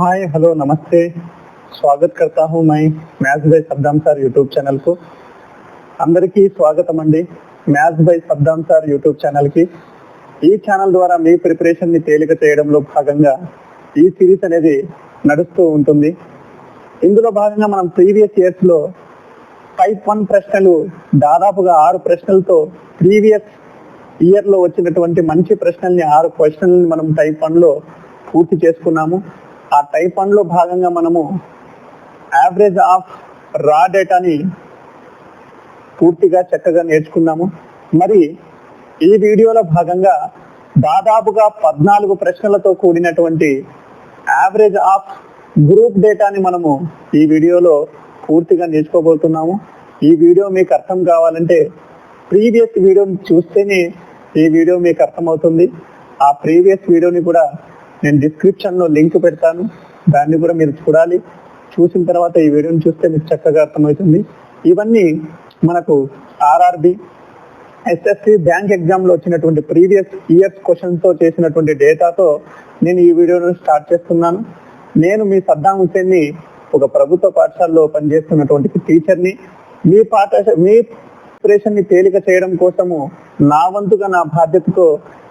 Hi hello नमस्ते स्वागत करता हूं मैं maths by Sabdam sir YouTube channel కు అందరికీ స్వాగతం అండి maths by Sabdam sir YouTube channel కి ఈ ఛానల్ ద్వారా మీ ప్రిపరేషన్ ని తేలిక చేయడంలో భాగంగా ఈ సిరీస్ అనేది నడుస్తూ ఉంటుంది ఇందులో భాగంగా మనం ప్రీవియస్ ఇయర్స్ లో టైప్ వన్ ప్రశ్నలు దాదాపుగా ఆరు ప్రశ్నలతో ప్రీవియస్ ఇయర్ లో వచ్చినటువంటి మంచి ప్రశ్నల్ని ఆరు ప్రశ్నల్ని మనం టైప్ వన్ లో పూర్తి చేసుకున్నాము ఆ టైప్ వన్లో భాగంగా మనము యావరేజ్ ఆఫ్ రా డేటాని పూర్తిగా చక్కగా నేర్చుకున్నాము. మరి ఈ వీడియోలో భాగంగా దాదాపుగా పద్నాలుగు ప్రశ్నలతో కూడినటువంటి యావరేజ్ ఆఫ్ గ్రూప్ డేటాని మనము ఈ వీడియోలో పూర్తిగా నేర్చుకోబోతున్నాము. ఈ వీడియో మీకు అర్థం కావాలంటే ప్రీవియస్ వీడియోని చూస్తేనే ఈ వీడియో మీకు అర్థమవుతుంది. ఆ ప్రీవియస్ వీడియోని కూడా నేను డిస్క్రిప్షన్లో లింక్ పెడతాను. దాన్ని కూడా మీరు చూడాలి. చూసిన తర్వాత ఈ వీడియోని చూస్తే మీకు చక్కగా అర్థమవుతుంది. ఇవన్నీ మనకు ఆర్ఆర్బి ఎస్ఎస్సి బ్యాంక్ ఎగ్జామ్లో వచ్చినటువంటి ప్రీవియస్ ఇయర్స్ క్వశ్చన్తో చేసినటువంటి డేటాతో నేను ఈ వీడియోను స్టార్ట్ చేస్తున్నాను. నేను మీ సద్దాం హుసేన్ని ఒక ప్రభుత్వ పాఠశాలలో పనిచేస్తున్నటువంటి టీచర్ని మీ పాఠశాల మీ ప్రిపరేషన్ని తేలిక చేయడం కోసము నా వంతుగా నా బాధ్యతతో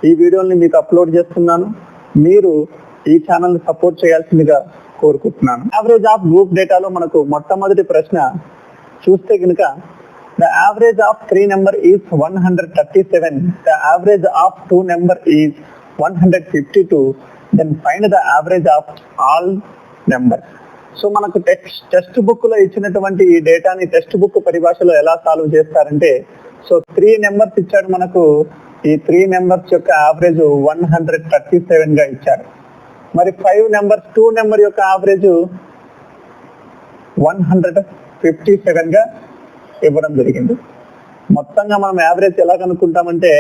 ఈ వీడియోని మీకు అప్లోడ్ చేస్తున్నాను. మీరు ఈ ఛానల్ సపోర్ట్ చేయాల్సిందిగా కోరుకుంటున్నాను. యావరేజ్ ఆఫ్ గ్రూప్ డేటాలో మనకు మొట్టమొదటి ప్రశ్న చూస్తే కనుక the average of three number is one hundred thirty seven the average of two number is one hundred fifty two then find the average of all number so మనకు text text బుక్లో ఇచ్చినటువంటి ఈ డేటాని టెక్స్ట్ బుక్ పరిభాషలో ఎలా solve చేస్తారంటే so three numbers ఇచ్చాడు మనకు ఈ త్రీ నెంబర్స్ యొక్క యావరేజ్ వన్ హండ్రెడ్ థర్టీ సెవెన్గా ఇచ్చారు. మరి ఫైవ్ నెంబర్స్ టూ నెంబర్ యొక్క యావరేజ్ వన్ హండ్రెడ్ ఫిఫ్టీ సెవెన్గా ఇవ్వడం జరిగింది. మొత్తంగా మనం యావరేజ్ ఎలా కనుక్కుంటామంటే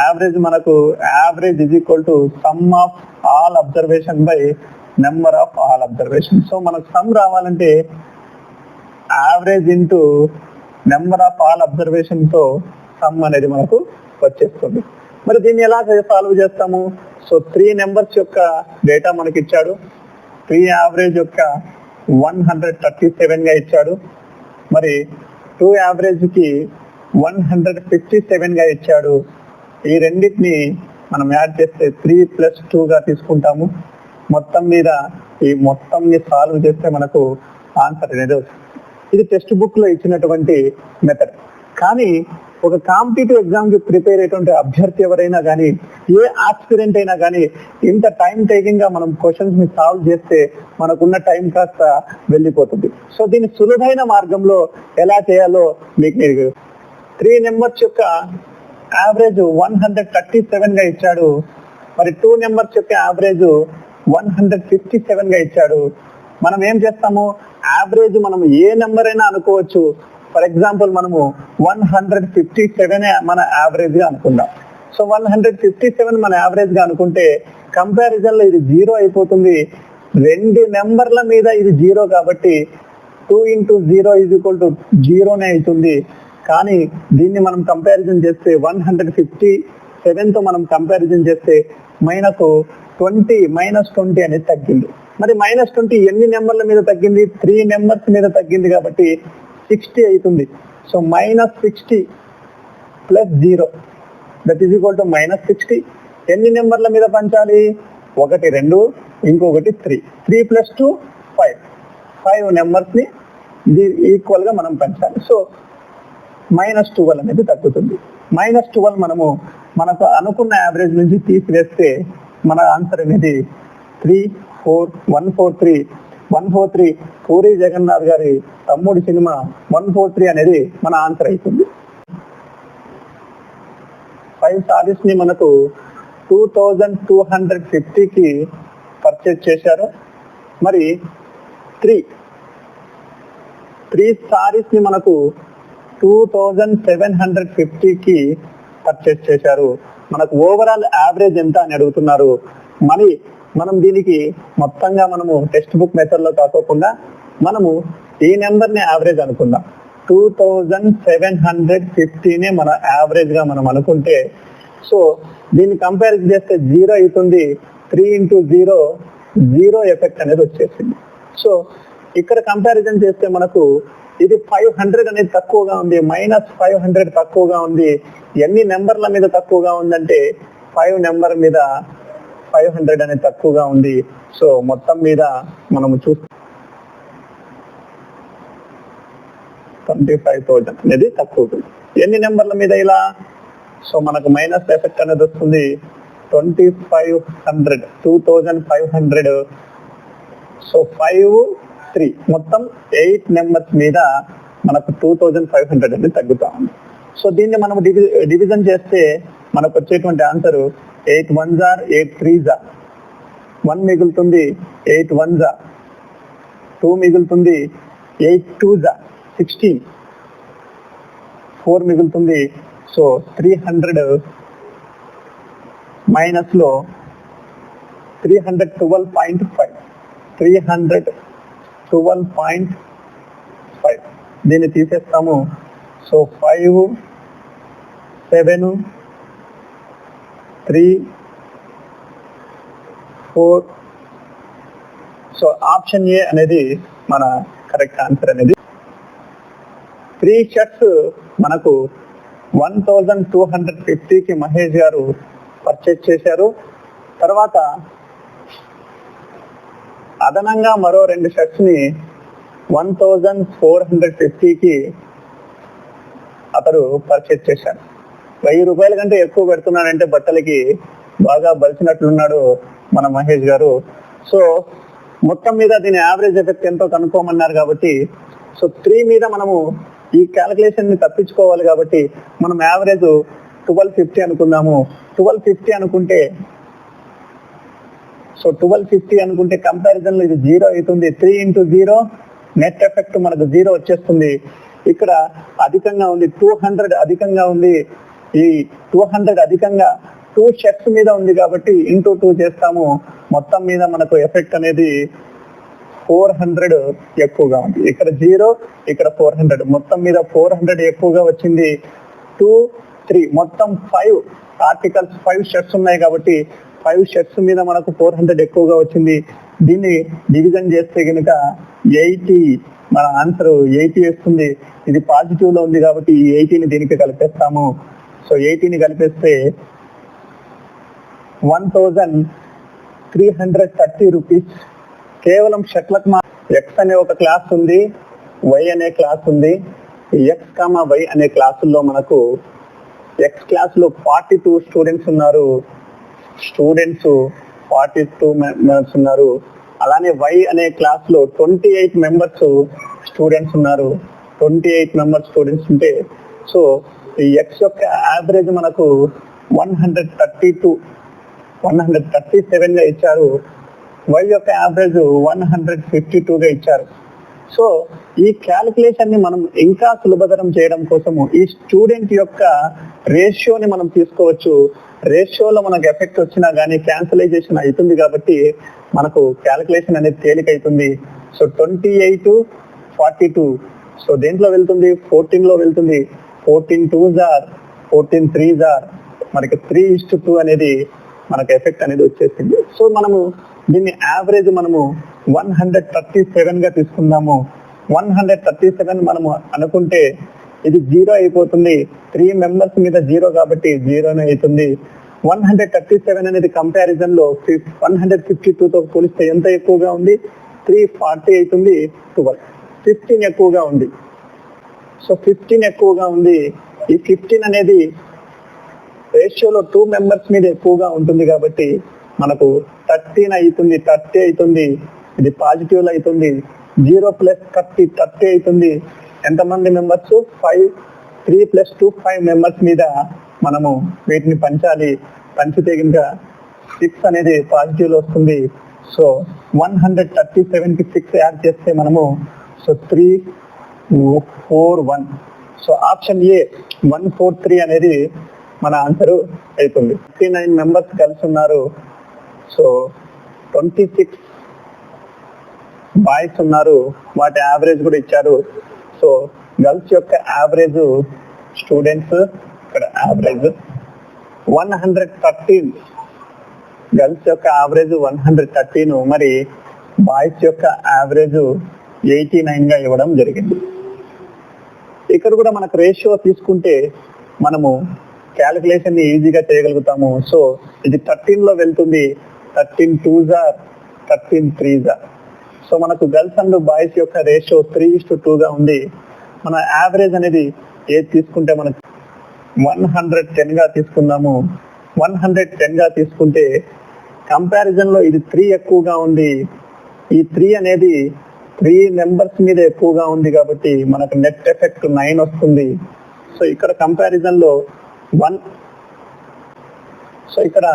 యావరేజ్ మనకు average is equal to sum of all observation by number of all observation so మనకు సమ్ రావాలంటే average into number of all అబ్జర్వేషన్తో sum అనేది మనకు వచ్చేస్తుంది. మరి దీన్ని ఎలా సాల్వ్ చేస్తాము? సో త్రీ నెంబర్స్ యొక్క డేటా మనకి ఇచ్చాడు త్రీ యావరేజ్ యొక్క వన్ హండ్రెడ్ థర్టీ సెవెన్గా ఇచ్చాడు. మరి టూ యావరేజ్కి వన్ హండ్రెడ్ ఫిఫ్టీ సెవెన్గా ఇచ్చాడు. ఈ రెండింటిని మనం యాడ్ చేస్తే త్రీ ప్లస్ టూ గా తీసుకుంటాము. మొత్తం మీద ఈ మొత్తం ని సాల్వ్ చేస్తే మనకు ఆన్సర్ అనేది వస్తుంది. ఇది టెక్స్ట్ బుక్లో ఇచ్చినటువంటి మెథడ్ కానీ ఒక కాంపిటేటివ్ ఎగ్జామ్కి ప్రిపేర్ అయ్యేటువంటి అభ్యర్థి ఎవరైనా కానీ ఏ ఆస్పిరెంట్ అయినా కానీ ఇంత టైం టేకింగ్గా మనం క్వశ్చన్స్ని సాల్వ్ చేస్తే మనకున్న టైం కాస్త వెళ్ళిపోతుంది. సో దీన్ని సులువైన మార్గంలో ఎలా చేయాలో మీకు నేను త్రీ నెంబర్స్ యొక్క యావరేజ్ వన్ హండ్రెడ్ థర్టీ సెవెన్గా ఇచ్చాడు. మరి టూ నెంబర్స్ యొక్క యావరేజ్ వన్ హండ్రెడ్ ఫిఫ్టీ సెవెన్గా ఇచ్చాడు. మనం ఏం చేస్తాము? యావరేజ్ మనం ఏ నెంబర్ అయినా అనుకోవచ్చు. ఫర్ ఎగ్జాంపుల్ మనము వన్ హండ్రెడ్ ఫిఫ్టీ సెవెన్ మన యావరేజ్గా అనుకుందాం. So one hundred fifty seven మన యావరేజ్గా అనుకుంటే కంపారిజన్లో ఇది జీరో అయిపోతుంది. రెండు నెంబర్ల మీద ఇది జీరో కాబట్టి two into zero is equal to జీరోనే అవుతుంది. కానీ దీన్ని మనం కంపారిజన్ చేస్తే వన్ హండ్రెడ్ ఫిఫ్టీ సెవెన్తో మనం కంపారిజన్ చేస్తే మైనస్ ట్వంటీ మైనస్ ట్వంటీ అనేది తగ్గింది. మరి మైనస్ ట్వంటీ ఎన్ని నెంబర్ల మీద తగ్గింది? త్రీ నెంబర్స్ మీద తగ్గింది కాబట్టి సిక్స్టీ అవుతుంది so minus sixty plus zero that is equal to minus sixty ఎన్ని నెంబర్ల మీద పంచాలి? ఒకటి రెండు ఇంకొకటి three three plus two five five నెంబర్స్ని ఈక్వల్గా ఈక్వల్గా మనం పంచాలి. సో మైనస్ ట్వెల్వ్ అనేది తగ్గుతుంది. మైనస్ ట్వెల్వ్ మనము మనకు అనుకున్న యావరేజ్ నుంచి తీసివేస్తే మన ఆన్సర్ అనేది three four one four three one four three Puri Jagannath గారి తమ్ముడి సినిమా వన్ ఫోర్ త్రీ అనేది మన ఆన్సర్ అవుతుంది ఫైవ్ సారీస్ని మనకు టూ థౌజండ్ టూ హండ్రెడ్ ఫిఫ్టీకి పర్చేజ్ చేశారు. మరి త్రీ త్రీ సారీస్ని మనకు టూ థౌజండ్ సెవెన్ హండ్రెడ్ ఫిఫ్టీకి పర్చేస్ చేశారు. మనకు ఓవరాల్ యావరేజ్ ఎంత అని అడుగుతున్నారు. మనీ మనం దీనికి మొత్తంగా మనము టెక్స్ట్ బుక్ మెథడ్లో కాకోకుండా మనము ఈ నెంబర్ని యావరేజ్ అనుకుందాం టూ థౌజండ్ సెవెన్ హండ్రెడ్ ఫిఫ్టీనే మన యావరేజ్గా మనం అనుకుంటే సో దీన్ని కంపేర్ చేస్తే జీరో అవుతుంది three into zero zero effect అనేది వచ్చేసింది. సో ఇక్కడ కంపారిజన్ చేస్తే మనకు ఇది ఫైవ్ హండ్రెడ్ అనేది తక్కువగా ఉంది మైనస్ ఫైవ్ హండ్రెడ్ తక్కువగా ఉంది ఎన్ని నెంబర్ల మీద తక్కువగా ఉందంటే ఫైవ్ నెంబర్ మీద ఫైవ్ హండ్రెడ్ అనేది తక్కువగా ఉంది. సో మొత్తం మీద మనము చూస్తే ట్వంటీ ఫైవ్ థౌజండ్ అనేది తక్కువ ఎన్ని నెంబర్ల మీద ఇలా? సో మనకు మైనస్ ఎఫెక్ట్ అనేది వస్తుంది. Twenty five hundred two thousand five hundred. So five three మొత్తం ఎయిట్ నెంబర్స్ మీద మనకు టూ థౌజండ్ ఫైవ్ హండ్రెడ్ అనేది తగ్గుతా ఉంది. సో దీన్ని మనం డివి డివిజన్ చేస్తే మనకు వచ్చేటువంటి ఆన్సర్ ఎయిట్ వన్ జార్ ఎయిట్ త్రీ జా. వన్ మిగులుతుంది ఎయిట్ వన్ జా. టూ మిగులుతుంది ఎయిట్ టూ జా సిక్స్టీన్. ఫోర్ మిగులుతుంది so three hundred మైనస్లో three hundred twelve point five. Three hundred twelve point five. దీన్ని తీసేస్తాము. So five seven three four so option A అనేది మన correct answer అనేది. Three shirts మనకు one thousand two hundred ఫిఫ్టీకి Mahesh garu purchase చేశారు. తర్వాత అదనంగా మరో రెండు షర్ట్స్ని వన్ థౌజండ్ ఫోర్ హండ్రెడ్ ఫిఫ్టీకి అతడు పర్చేజ్ చేశారు. వెయ్యి రూపాయల కంటే ఎక్కువ పెడుతున్నాడంటే బట్టలకి బాగా బలిసినట్లున్నాడు మన మహేష్ గారు. సో మొత్తం మీద దీని యావరేజ్ ఎఫెక్ట్ ఎంతో కనుక్కోమన్నారు కాబట్టి సో త్రీ మీద మనము ఈ క్యాలిక్యులేషన్ని తప్పించుకోవాలి కాబట్టి మనం యావరేజ్ ట్వెల్వ్ ఫిఫ్టీ అనుకుందాము. ట్వెల్వ్ ఫిఫ్టీ అనుకుంటే సో ట్వెల్వ్ ఫిఫ్టీ అనుకుంటే కంపారిజన్లో ఇది జీరో అవుతుంది. Three into zero net effect మనకు జీరో వచ్చేస్తుంది. ఇక్కడ అధికంగా ఉంది టూ హండ్రెడ్ అధికంగా ఉంది. ఈ టూ హండ్రెడ్ అధికంగా టూ షర్ట్స్ మీద ఉంది కాబట్టి ఇంటూ టూ చేస్తాము. మొత్తం మీద మనకు ఎఫెక్ట్ అనేది ఫోర్ హండ్రెడ్ ఎక్కువగా ఉంది. ఇక్కడ జీరో ఇక్కడ ఫోర్ హండ్రెడ్ మొత్తం మీద ఫోర్ హండ్రెడ్ ఎక్కువగా వచ్చింది. టూ త్రీ మొత్తం ఫైవ్ ఆర్టికల్స్ ఫైవ్ షర్ట్స్ ఉన్నాయి కాబట్టి ఫైవ్ షర్ట్స్ మీద మనకు ఫోర్ హండ్రెడ్ ఎక్కువగా వచ్చింది. దీన్ని డివిజన్ చేస్తే కనుక ఎయిటీ మన ఆన్సర్ ఎయిటీ వస్తుంది. ఇది పాజిటివ్లో ఉంది కాబట్టి ఈ ఎయిటీని దీనికి కలిపేస్తాము. సో ఎయిటీని కనిపిస్తే one thousand three hundred thirty rupees కేవలం షట్లకు మా ఎక్స్ అనే ఒక క్లాస్ ఉంది వై అనే క్లాస్ ఉంది. ఎక్స్ కామా వై అనే క్లాసుల్లో మనకు ఎక్స్ క్లాస్లో ఫార్టీ టూ స్టూడెంట్స్ ఉన్నారు. స్టూడెంట్స్ ఫార్టీ టూ మెంబర్స్ ఉన్నారు. అలానే వై అనే క్లాస్లో ట్వంటీ ఎయిట్ మెంబర్స్ స్టూడెంట్స్ ఉన్నారు. ట్వంటీ ఎయిట్ మెంబర్స్ స్టూడెంట్స్ ఉంటే సో ఈ ఎక్స్ యొక్క యావరేజ్ మనకు one hundred thirty two one hundred thirty సెవెన్గా ఇచ్చారు. వై యొక్క average one hundred fifty two గా ఇచ్చారు. సో ఈ క్యాలిక్యులేషన్ని మనం ఇంకా సులభతరం చేయడం కోసము ఈ స్టూడెంట్ యొక్క రేషియోని మనం తీసుకోవచ్చు. రేషియోలో మనకు ఎఫెక్ట్ వచ్చినా కానీ క్యాన్సలైజేషన్ అవుతుంది కాబట్టి మనకు క్యాలిక్యులేషన్ అనేది తేలిక అవుతుంది so twenty eight forty two so దేంట్లో వెళ్తుంది? ఫోర్టీన్లో వెళ్తుంది. Fourteen twos are fourteen threes are మనకి త్రీ ఇస్ట్ టూ అనేది మనకు ఎఫెక్ట్ అనేది వచ్చేసింది. సో మనము దీన్ని యావరేజ్ మనము వన్ హండ్రెడ్ థర్టీ సెవెన్గా తీసుకుందాము. వన్ హండ్రెడ్ థర్టీ సెవెన్ మనము అనుకుంటే ఇది జీరో అయిపోతుంది. త్రీ మెంబర్స్ మీద జీరో కాబట్టి జీరోనే అవుతుంది. వన్ హండ్రెడ్ థర్టీ సెవెన్ అనేది కంపారిజన్లో వన్ హండ్రెడ్ ఫిఫ్టీ టూ తో పోలిస్తే ఎంత ఎక్కువగా ఉంది? త్రీ ఫార్టీ అవుతుంది. ట్వెల్వ్ ఫిఫ్టీన్ ఎక్కువగా ఉంది. సో ఫిఫ్టీన్ ఎక్కువగా ఉంది. ఈ ఫిఫ్టీన్ అనేది రేషియోలో టూ మెంబర్స్ మీద ఎక్కువగా ఉంటుంది కాబట్టి మనకు థర్టీన్ అవుతుంది థర్టీ అవుతుంది ఇది పాజిటివ్ అవుతుంది జీరో ప్లస్ థర్టీ థర్టీ అవుతుంది ఎంతమంది members five three plus two five members మీద మనము వీటిని పంచాలి. పంచితే కనుక సిక్స్ అనేది పాజిటివ్ వస్తుంది. సో వన్ హండ్రెడ్ థర్టీ సెవెన్కి సిక్స్ యాడ్ చేస్తే మనము so three four one so option A one four three అనేది మన ఆన్సర్ అవుతుంది ఫిఫ్టీ నైన్ మెంబర్స్ కలిసి ఉన్నారు. సో ట్వంటీ సిక్స్ బాయ్స్ ఉన్నారు. వాటి యావరేజ్ కూడా ఇచ్చారు. సో గర్ల్స్ యొక్క యావరేజ్ స్టూడెంట్స్ ఇక్కడ average one hundred thirteen girls యొక్క యావరేజ్ వన్ హండ్రెడ్ థర్టీన్ మరి బాయ్స్ యొక్క యావరేజ్ ఎయిటీ నైన్గా ఇవ్వడం జరిగింది. ఇక్కడ కూడా మనకు రేషియో తీసుకుంటే మనము క్యాలిక్యులేషన్ని ఈజీగా చేయగలుగుతాము. సో ఇది థర్టీన్లో వెళ్తుంది. థర్టీన్ టూ జా థర్టీన్ త్రీ జా సో మనకు గర్ల్స్ అండ్ బాయ్స్ యొక్క రేషియో త్రీ టు టూ గా ఉంది. మన యావరేజ్ అనేది ఏది తీసుకుంటే మనకు వన్ హండ్రెడ్ టెన్గా తీసుకుందాము. వన్ హండ్రెడ్ టెన్గా తీసుకుంటే కంపారిజన్లో ఇది త్రీ ఎక్కువగా ఉంది. ఈ త్రీ అనేది త్రీ నెంబర్స్ మీద ఎక్కువగా ఉంది కాబట్టి మనకు నెట్ ఎఫెక్ట్ నైన్ వస్తుంది. సో ఇక్కడ కంపారిజన్లో వన్ సో ఇక్కడ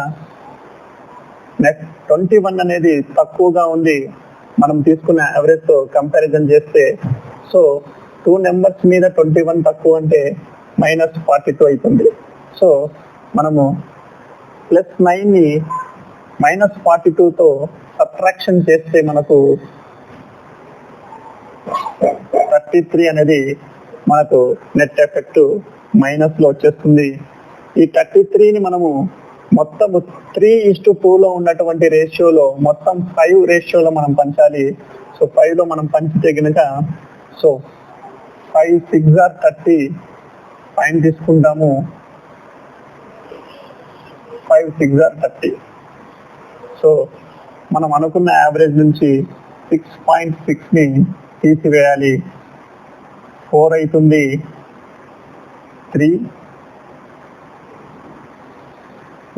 నెట్ ట్వంటీ వన్ అనేది తక్కువగా ఉంది. మనం తీసుకున్న యావరేజ్తో కంపారిజన్ చేస్తే సో టూ నెంబర్స్ మీద ట్వంటీ వన్ తక్కువ అంటే మైనస్ ఫార్టీ టూ అవుతుంది సో మనము ప్లస్ నైన్ని మైనస్ ఫార్టీ తో సబ్ట్రాక్షన్ చేస్తే మనకు థర్టీ త్రీ అనేది మనకు నెట్ ఎఫెక్ట్ మైనస్లో వచ్చేస్తుంది. ఈ థర్టీ త్రీని మనము మొత్తం త్రీ ఇస్టు లో ఉన్నటువంటి రేషియోలో మొత్తం ఫైవ్ రేషియోలో మనం పంచాలి. సో ఫైవ్లో మనం పంచితే గనుక so five six are thirty పైన తీసుకుంటాము. Five six are thirty. So మనం అనుకున్న యావరేజ్ నుంచి సిక్స్ పాయింట్ సిక్స్ని తీసివేయాలి. ఫోర్ అవుతుంది three.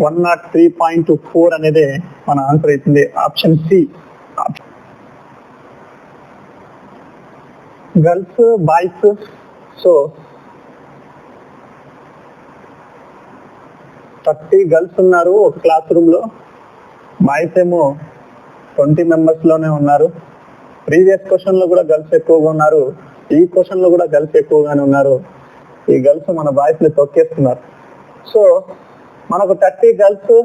One nought three point four అనేది మన ఆన్సర్ అవుతుంది option C. Girls boys so thirty girls ఉన్నారు ఒక క్లాస్ రూమ్లో బాయ్స్ ఏమో ట్వంటీ మెంబర్స్లోనే ఉన్నారు. ప్రీవియస్ క్వశ్చన్లో కూడా గర్ల్స్ ఎక్కువగా ఉన్నారు. ఈ క్వశ్చన్లో కూడా గర్ల్స్ ఎక్కువగానే ఉన్నారు. ఈ గర్ల్స్ మన బాయ్స్ని తొక్కేస్తున్నారు. సో మనకు థర్టీ గర్ల్స్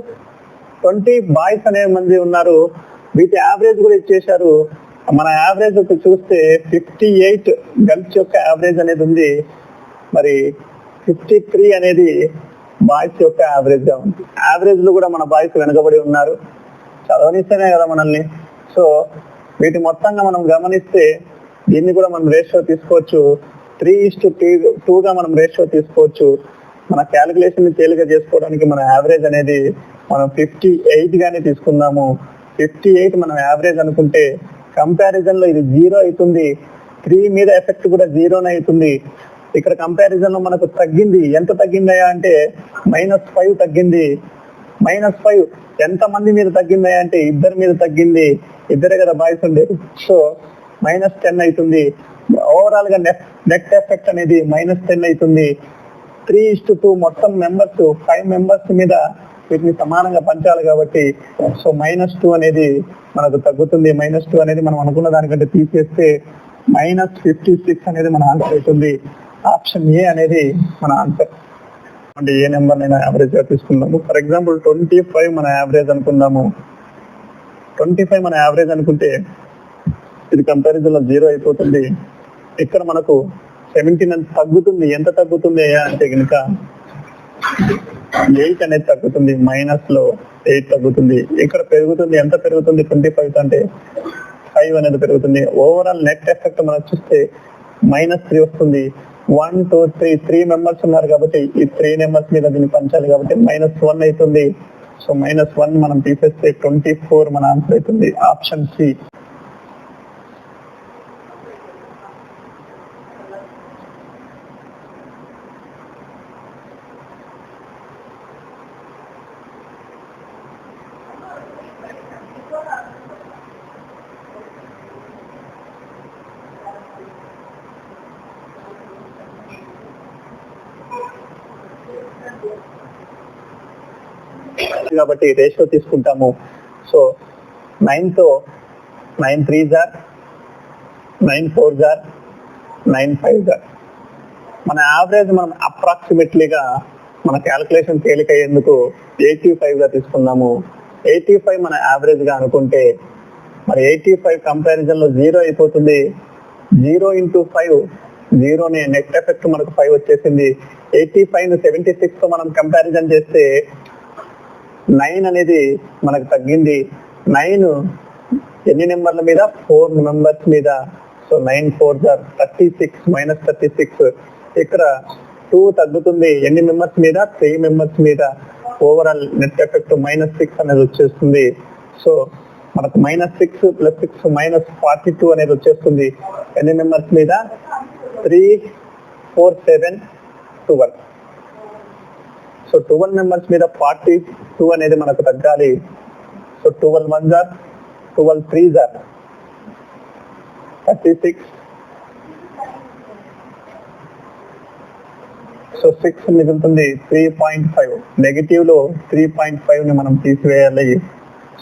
ట్వంటీ బాయ్స్ అనే మంది ఉన్నారు. వీటి యావరేజ్ కూడా ఇచ్చేశారు. మన యావరేజ్ చూస్తే ఫిఫ్టీ ఎయిట్ గర్ల్స్ యొక్క యావరేజ్ అనేది ఉంది. మరి ఫిఫ్టీ త్రీ అనేది బాయ్స్ యొక్క యావరేజ్గా ఉంది. యావరేజ్లో కూడా మన బాయ్స్ వెనకబడి ఉన్నారు. చదవనిస్తేనే కదా మనల్ని. సో వీటి మొత్తంగా మనం గమనిస్తే దీన్ని కూడా మనం రేషియో తీసుకోవచ్చు. త్రీ ఇస్టు టూ గా మనం రేషియో తీసుకోవచ్చు. మన క్యాలిక్యులేషన్ని తేలిక చేసుకోవడానికి మన యావరేజ్ అనేది మనం ఫిఫ్టీ ఎయిట్ గానే తీసుకుందాము. ఫిఫ్టీ ఎయిట్ మనం యావరేజ్ అనుకుంటే కంపారిజన్లో ఇది జీరో అవుతుంది. త్రీ మీద ఎఫెక్ట్ కూడా జీరోనే అవుతుంది. ఇక్కడ కంపారిజన్లో మనకు తగ్గింది. ఎంత తగ్గిందయా అంటే మైనస్ ఫైవ్ తగ్గింది. మైనస్ ఫైవ్ ఎంత మంది మీద తగ్గిందయా అంటే ఇద్దరి మీద తగ్గింది. ఇద్దరే కదా బాయ్స్ ఉండేది సో మైనస్ టెన్ అవుతుంది. ఓవరాల్గా నెట్ నెట్ ఎఫెక్ట్ అనేది మైనస్ టెన్ అవుతుంది. త్రీ ఇస్టు టూ మొత్తం మెంబర్స్ ఫైవ్ మెంబర్స్ మీద వీటిని సమానంగా పంచాలి కాబట్టి సో మైనస్ టూ అనేది మనకు తగ్గుతుంది. మైనస్ టూ అనేది మనం అనుకున్న దానికంటే తీసేస్తే మైనస్ ఫిఫ్టీ సిక్స్ అనేది మన ఆన్సర్ అవుతుంది. ఆప్షన్ ఏ అనేది మన ఆన్సర్ అంటే ఏ నెంబర్ నైనా యావరేజ్గా తీసుకుందాము. ఫర్ ఎగ్జాంపుల్ ట్వంటీ ఫైవ్ మన యావరేజ్ అనుకుందాము. ట్వంటీ ఫైవ్ మన యావరేజ్ అనుకుంటే ఇది కంపారిజన్లో జీరో అయిపోతుంది. ఇక్కడ మనకు సెవెంటీన్ అంత తగ్గుతుంది. ఎంత తగ్గుతుంది అయ్యా? అంటే కనుక ఎయిట్ అనేది తగ్గుతుంది. మైనస్లో ఎయిట్ తగ్గుతుంది. ఇక్కడ పెరుగుతుంది. ఎంత పెరుగుతుంది? ట్వంటీ ఫైవ్ అంటే ఫైవ్ అనేది పెరుగుతుంది. ఓవరాల్ నెట్ ఎఫెక్ట్ మనం చూస్తే మైనస్ త్రీ వస్తుంది. One two three three members ఉన్నారు కాబట్టి ఈ త్రీ మెంబర్స్ మీద దీన్ని పంచాలి కాబట్టి మైనస్ వన్ అవుతుంది. సో మైనస్ వన్ మనం తీసేస్తే ట్వంటీ ఫోర్ మన ఆన్సర్ అవుతుంది. ఆప్షన్ సి కాబట్టి రేషియో తీసుకుంటాము. సో నైన్తో nine three jar nine four jar nine five jar మన యావరేజ్ మనం అప్రాక్సిమేట్లీగా మన క్యాలిక్యులేషన్ తేలికయ్యేందుకు ఎయిటీ ఫైవ్గా తీసుకుందాము ఎయిటీ ఫైవ్ మన యావరేజ్గా అనుకుంటే మరి ఎయిటీ ఫైవ్ కంపారిజన్లో జీరో అయిపోతుంది. జీరో ఇంటూ ఫైవ్ జీరోని నెట్ ఎఫెక్ట్ మనకు ఫైవ్ వచ్చేసింది. ఎయిటీ ఫైవ్ సెవెంటీ సిక్స్తో మనం కంపారిజన్ చేస్తే నైన్ అనేది మనకు తగ్గింది. నైన్ ఎన్ని నెంబర్ల మీద? ఫోర్ మెంబర్స్ మీద. So nine four jar thirty six minus thirty six. ఇక్కడ టూ తగ్గుతుంది. ఎన్ని మెంబర్స్ మీద? త్రీ మెంబర్స్ మీద. Overall net effect minus six అనేది వచ్చేస్తుంది. సో మనకు minus six plus six minus forty two అనేది వచ్చేస్తుంది. ఎన్ని మెంబర్స్ మీద? Three four seven twelve so twelve members మీద ఫార్టీ టూ అనేది మనకు తగ్గాలి. So twelve one jar twelve three jar thirty six so six మిగులుతుంది త్రీ పాయింట్ ఫైవ్ నెగిటివ్లో త్రీ పాయింట్ ఫైవ్ని మనం తీసివేయాలి.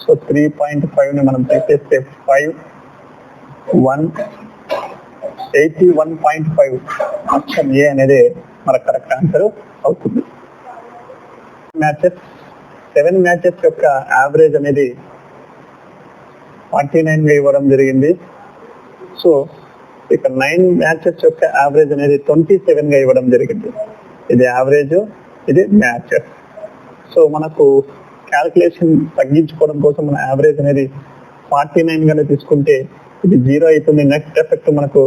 సో త్రీ పాయింట్ ఫైవ్ని మనం తీసేస్తే five one eighty one point five option A అనేది మన కరెక్ట్ ఆన్సర్ అవుతుంది. మ్యాచెస్ సెవెన్ మ్యాచెస్ యొక్క యావరేజ్ అనేది ఫార్టీ నైన్గా ఇవ్వడం జరిగింది. సో ఇక నైన్ మ్యాచెస్ యొక్క యావరేజ్ అనేది ట్వంటీ సెవెన్గా ఇవ్వడం జరిగింది. ఇది యావరేజ్ ఇది మ్యాచెస్ సో మనకు క్యాల్కులేషన్ తగ్గించుకోవడం కోసం మన యావరేజ్ అనేది ఫార్టీ నైన్ గానే తీసుకుంటే ఇది జీరో అవుతుంది. నెక్స్ట్ ఎఫెక్ట్ మనకు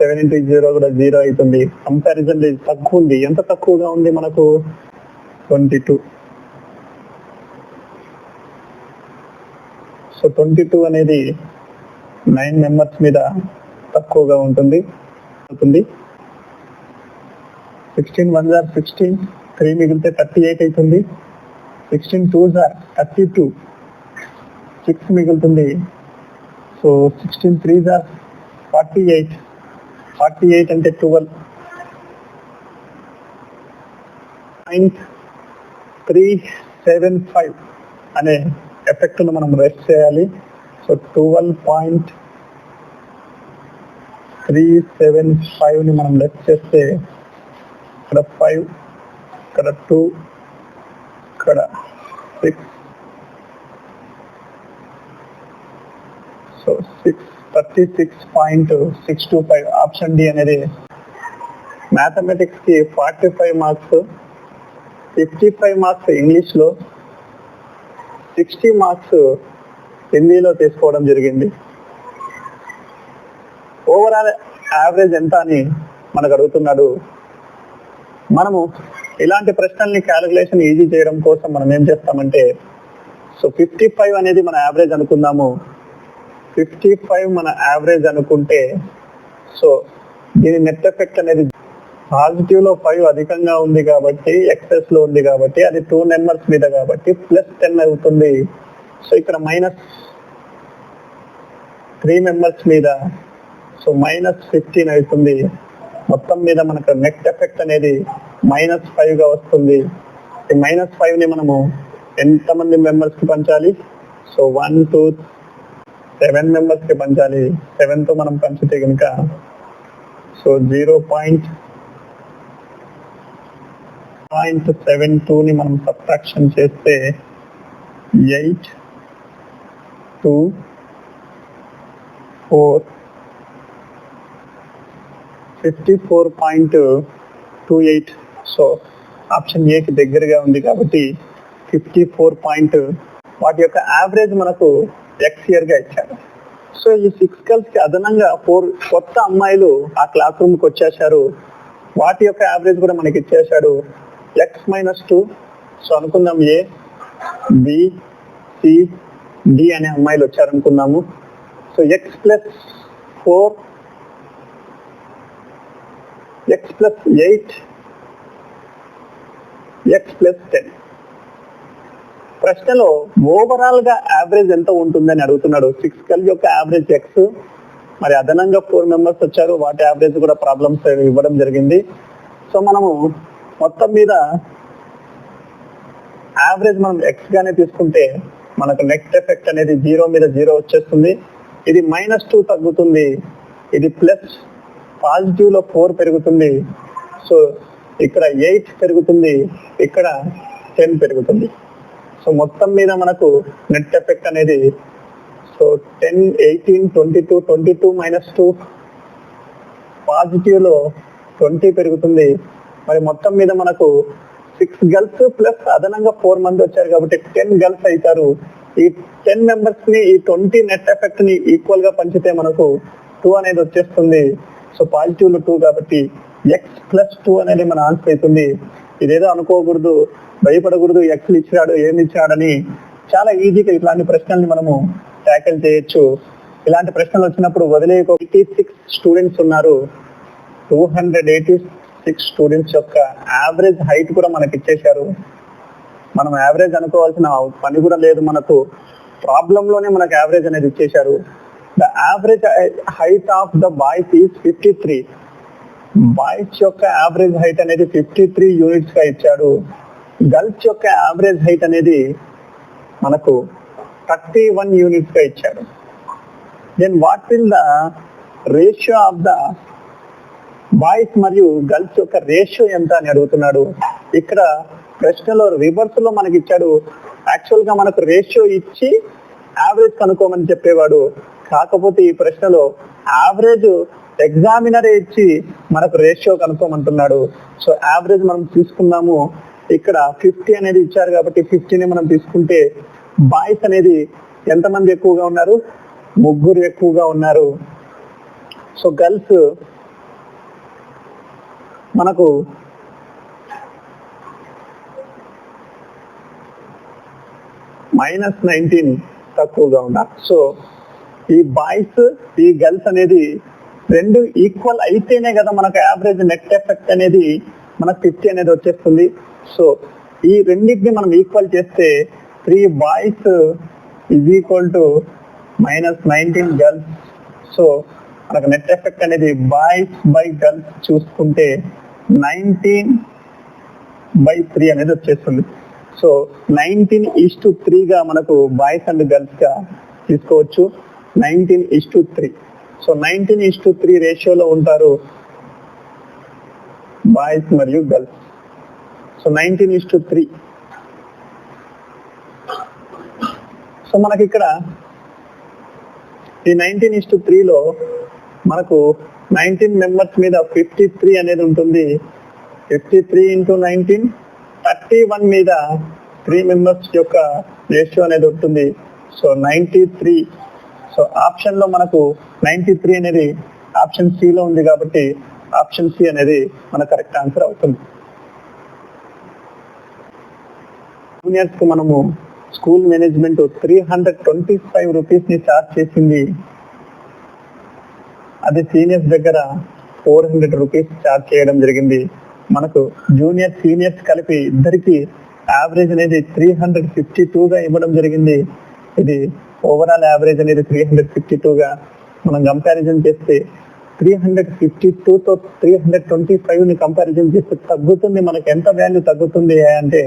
సెవెన్ ఇంటూ జీరో కూడా జీరో అవుతుంది. కంపారిజన్ తక్కువ ఉంది. ఎంత తక్కువగా ఉంది మనకు? Twenty two. So twenty two అనేది నైన్ మెంబర్స్ మీద తక్కువగా ఉంటుంది. అవుతుంది. Sixteen one jar sixteen three మిగిలితే థర్టీ ఎయిట్ అవుతుంది. Sixteen two jar thirty two six మిగులుతుంది. So sixteen three jar forty eight forty eight అంటే twelve. Ninth three seven five అనే ఎఫెక్ట్ను మనం రెస్ట్ చేయాలి. So twelve point three seven ఫైవ్ని మనం rest చేస్తే ఇక్కడ ఫైవ్ ఇక్కడ టూ ఇక్కడ six. So six thirty six point six two five. Option D అనేది మ్యాథమెటిక్స్కి forty five marks fifty five marks ఇంగ్లీష్లో సిక్స్టీ మార్క్స్ హిందీలో తీసుకోవడం జరిగింది. ఓవరాల్ యావరేజ్ ఎంత అని మనకు అడుగుతున్నాడు. మనము ఇలాంటి ప్రశ్నల్ని క్యాలిక్యులేషన్ ఈజీ చేయడం కోసం మనం ఏం చేస్తామంటే సో ఫిఫ్టీ ఫైవ్ అనేది మన యావరేజ్ అనుకుందాము. ఫిఫ్టీ ఫైవ్ మన యావరేజ్ అనుకుంటే సో దీని నెట్ ఎఫెక్ట్ అనేది పాజిటివ్లో ఫైవ్ అధికంగా ఉంది కాబట్టి ఎక్సెస్లో ఉంది కాబట్టి అది టూ నెంబర్స్ మీద కాబట్టి ప్లస్ టెన్ అవుతుంది. సో ఇక్కడ మైనస్ త్రీ మెంబర్స్ మీద సో మైనస్ ఫిఫ్టీన్ అవుతుంది. మొత్తం మీద మనకు నెట్ ఎఫెక్ట్ అనేది మైనస్ ఫైవ్గా వస్తుంది. ఈ మైనస్ ఫైవ్ని మనము ఎంతమంది మెంబర్స్కి పంచాలి? సో వన్ టూ సెవెన్ మెంబర్స్కి పంచాలి. సెవెన్తో మనం పంచితే కనుక so zero point point seven టూని మనం సబ్ట్రాక్షన్ చేస్తే eight two four fifty four point two eight. So option ఏకి దగ్గరగా ఉంది కాబట్టి ఫిఫ్టీ ఫోర్ పాయింట్ వాటి యొక్క యావరేజ్ మనకు ఎక్స్ ఇయర్గా ఇచ్చారు. సో ఈ సిక్స్ గర్ల్స్కి అదనంగా ఫోర్ కొత్త అమ్మాయిలు ఆ క్లాస్ రూమ్కి వచ్చేసారు వాటి యొక్క యావరేజ్ కూడా మనకి ఇచ్చేసాడు ఎక్స్ మైనస్ టూ సో అనుకుందాం ఏ బి సి డి అనే అమ్మాయిలు వచ్చారనుకుందాము. So X plus four X plus eight X plus ten ప్రశ్నలో ఓవరాల్గా యావరేజ్ ఎంత ఉంటుందని అడుగుతున్నాడు. సిక్స్ కల్ యొక్క యావరేజ్ ఎక్స్ మరి అదనంగా ఫోర్ మెంబర్స్ వచ్చారు. వాటి యావరేజ్ కూడా ప్రాబ్లమ్స్ ఇవ్వడం జరిగింది. సో మనము మొత్తం మీద యావరేజ్ మనం ఎక్స్ గానే తీసుకుంటే మనకు నెక్స్ట్ ఎఫెక్ట్ అనేది జీరో మీద జీరో వచ్చేస్తుంది. ఇది మైనస్ టూ తగ్గుతుంది. ఇది ప్లస్ పాజిటివ్లో ఫోర్ పెరుగుతుంది. సో ఇక్కడ ఎయిట్ పెరుగుతుంది. ఇక్కడ టెన్ పెరుగుతుంది. సో మొత్తం మీద మనకు నెట్ ఎఫెక్ట్ అనేది so ten eighteen twenty two twenty two minus two పాజిటివ్లో twenty పెరుగుతుంది. మరి మొత్తం మీద మనకు సిక్స్ గర్ల్స్ ప్లస్ అదనంగా ఫోర్ మంది వచ్చారు కాబట్టి టెన్ గర్ల్స్ అవుతారు. ఈ టెన్ మెంబర్స్ని ఈ ట్వంటీ నెట్ ఎఫెక్ట్ని ఈక్వల్గా పంచితే మనకు టూ అనేది వచ్చేస్తుంది. సో పాజిటివ్లో టూ కాబట్టి ఎక్స్ ప్లస్ టూ అనేది మన ఆన్సర్ అవుతుంది. ఇదేదో అనుకోకూడదు భయపడకూడదు ఎక్స్ ఇచ్చాడు ఏమి ఇచ్చాడని చాలా ఈజీగా ఇట్లాంటి ప్రశ్నల్ని మనము ట్యాకిల్ చేయొచ్చు. ఇలాంటి ప్రశ్నలు వచ్చినప్పుడు వదిలే ఎయిటీ సిక్స్ స్టూడెంట్స్ ఉన్నారు. Two hundred eighty six students యొక్క యావరేజ్ హైట్ కూడా మనకి ఇచ్చేశారు. మనం యావరేజ్ అనుకోవాల్సిన పని కూడా లేదు మనకు. ప్రాబ్లం లోనే మనకు యావరేజ్ అనేది ఇచ్చేశారు. The average height of the boys is fifty three boys యొక్క యావరేజ్ హైట్ అనేది ఫిఫ్టీ త్రీ యూనిట్స్గా ఇచ్చాడు. గర్ల్స్ యొక్క యావరేజ్ హైట్ అనేది మనకు థర్టీ వన్ యూనిట్స్గా ఇచ్చాడు. Then what will the ratio of the boys మరియు గర్ల్స్ యొక్క రేషియో ఎంత అని అడుగుతున్నాడు. ఇక్కడ ప్రశ్నలో రివర్స్లో మనకి ఇచ్చాడు. యాక్చువల్గా మనకు రేషియో ఇచ్చి యావరేజ్ కనుక్కోమని చెప్పేవాడు. కాకపోతే ఈ ప్రశ్నలో యావరేజ్ ఎగ్జామినరే ఇచ్చి మనకు రేషియో కనుక్కోమంటున్నాడు. సో యావరేజ్ మనం తీసుకున్నాము ఇక్కడ ఫిఫ్టీ అనేది ఇచ్చారు కాబట్టి ఫిఫ్టీని మనం తీసుకుంటే బాయ్స్ అనేది ఎంతమంది ఎక్కువగా ఉన్నారు? ముగ్గురు ఎక్కువగా ఉన్నారు. సో గర్ల్స్ మనకు మైనస్ నైన్టీన్ తక్కువగా ఉండాలి. సో ఈ బాయ్స్ ఈ గర్ల్స్ అనేది రెండు ఈక్వల్ అయితేనే కదా మనకు యావరేజ్ నెట్ ఎఫెక్ట్ అనేది మనకు ఫిఫ్టీ అనేది వచ్చేస్తుంది. సో ఈ రెండింటిని మనం ఈక్వల్ చేస్తే three boys is equal to minus nineteen girls so మనకు నెట్ ఎఫెక్ట్ అనేది బాయ్స్ బై గర్ల్స్ చూసుకుంటే నైన్టీన్ బై త్రీ అనేది వచ్చేస్తుంది. సో నైన్టీన్ ఈస్ టు త్రీగా మనకు బాయ్స్ అండ్ గర్ల్స్గా తీసుకోవచ్చు. Nineteen is to three. So nineteen is to three రేషియోలో ఉంటారు బాయ్స్ మరియు girls. So nineteen is to three. So మనకి ఇక్కడ ఈ నైన్టీన్ ఇస్ టు త్రీలో మనకు నైన్టీన్ మెంబర్స్ మీద ఫిఫ్టీ త్రీ అనేది ఉంటుంది. Fifty three into nineteen thirty one మీద త్రీ మెంబర్స్ యొక్క రేషియో అనేది ఉంటుంది. సో నైన్టీ త్రీ సో ఆప్షన్లో మనకు నైన్టీ త్రీ అనేది ఆప్షన్ సి లో ఉంది కాబట్టి ఆప్షన్ సి అనేది మన కరెక్ట్ ఆన్సర్ అవుతుంది. జూనియర్స్కు మనము school management three hundred twenty five రూపీస్ని charge చేసింది. అది సీనియర్స్ దగ్గర ఫోర్ హండ్రెడ్ రూపీస్ చార్జ్ చేయడం జరిగింది. మనకు జూనియర్ సీనియర్స్ కలిపి ఇద్దరికి యావరేజ్ అనేది త్రీ హండ్రెడ్ ఫిఫ్టీ టూ గా ఇవ్వడం జరిగింది. ఇది ఓవరాల్ యావరేజ్ అనేది త్రీ హండ్రెడ్ ఫిఫ్టీ టూ గా మనం కంపారిజన్ చేస్తే త్రీ హండ్రెడ్ ఫిఫ్టీ టూ తో త్రీ హండ్రెడ్ ట్వంటీ ఫైవ్ని కంపారిజన్ చేస్తే తగ్గుతుంది. మనకి ఎంత వాల్యూ తగ్గుతుంది అంటే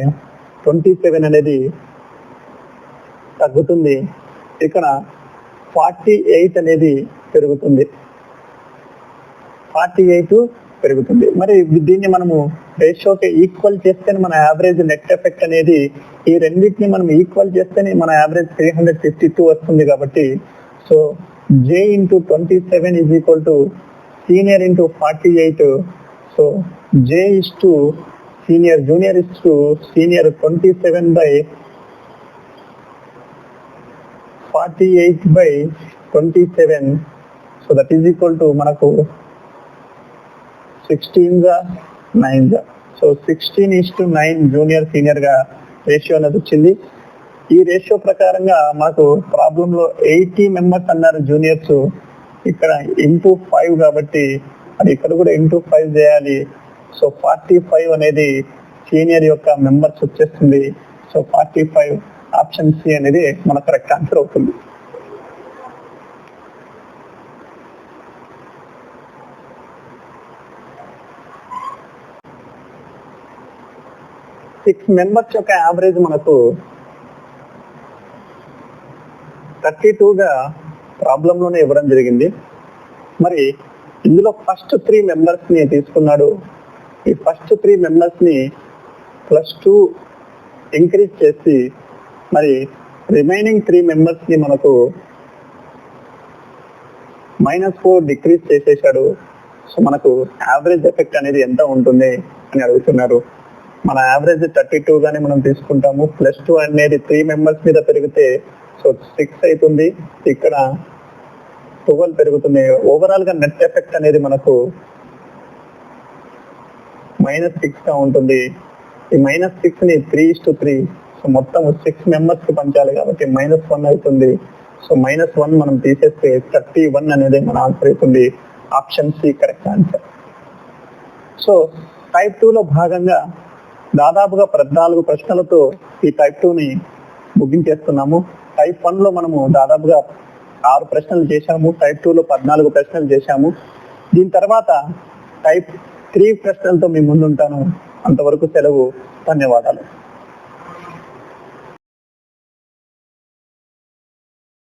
ట్వంటీ సెవెన్ అనేది తగ్గుతుంది. ఇక్కడ ఫార్టీ ఎయిట్ అనేది పెరుగుతుంది. ఫార్టీ ఎయిట్ పెరుగుతుంది. మరి దీన్ని మనము రేషియోకి ఈక్వల్ చేస్తేనే మన యావరేజ్ నెట్ ఎఫెక్ట్ అనేది ఈ రెండింటిని మనం ఈక్వల్ చేస్తేనే మన average three hundred fifty two వస్తుంది కాబట్టి so J into twenty seven is equal to senior into forty eight so J is to senior junior is to senior twenty seven by forty eight by twenty seven so that is equal to మనకు సిక్స్టీన్గా నైన్గా. So sixteen is to nine junior సీనియర్గా ratio అనేది వచ్చింది. ఈ ratio ప్రకారంగా మాకు ప్రాబ్లమ్లో eighty members అన్నారు juniors ఇక్కడ ఇంటూ ఫైవ్ కాబట్టి అది ఇక్కడ కూడా ఇంటూ ఫైవ్ చేయాలి. సో ఫార్టీ ఫైవ్ అనేది సీనియర్ యొక్క మెంబర్స్ వచ్చేస్తుంది. So forty five option C అనేది మన కరెక్ట్ ఆన్సర్ అవుతుంది. సిక్స్ మెంబర్స్ యొక్క యావరేజ్ మనకు థర్టీ టూగా ప్రాబ్లంలోనే ఇవ్వడం జరిగింది. మరి ఇందులో ఫస్ట్ త్రీ మెంబర్స్ని తీసుకున్నాడు. ఈ ఫస్ట్ త్రీ మెంబర్స్ని ప్లస్ టూ ఇంక్రీజ్ చేసి మరి రిమైనింగ్ త్రీ మెంబర్స్ని మనకు మైనస్ ఫోర్ డిక్రీజ్ చేసేసాడు. సో మనకు యావరేజ్ ఎఫెక్ట్ అనేది ఎంత ఉంటుంది అని అడుగుతున్నారు. మన యావరేజ్ థర్టీ టూ గానే మనం తీసుకుంటాము. ప్లస్ టూ అనేది త్రీ మెంబర్స్ మీద పెరిగితే సో సిక్స్ అవుతుంది ఇక్కడ ట్వెల్వ్ పెరుగుతుంది. ఓవరాల్గా నెట్ ఎఫెక్ట్ అనేది మనకు మైనస్ సిక్స్గా ఉంటుంది. ఈ మైనస్ సిక్స్ని త్రీ టు త్రీ సో మొత్తం సిక్స్ మెంబర్స్కి పంచాలి కాబట్టి మైనస్ వన్ అవుతుంది. సో మైనస్ వన్ మనం తీసేస్తే థర్టీ వన్ అనేది మన ఆన్సర్ అవుతుంది. Option C correct answer so type two లో భాగంగా దాదాపుగా పద్నాలుగు ప్రశ్నలతో ఈ టైప్ టూ ని ముగించేస్తున్నాము. టైప్ వన్లో మనము దాదాపుగా ఆరు ప్రశ్నలు చేశాము. టైప్ టూ లో పద్నాలుగు ప్రశ్నలు చేశాము. దీని తర్వాత టైప్ త్రీ ప్రశ్నలతో మీ ముందుంటాను. అంతవరకు సెలవు. ధన్యవాదాలు.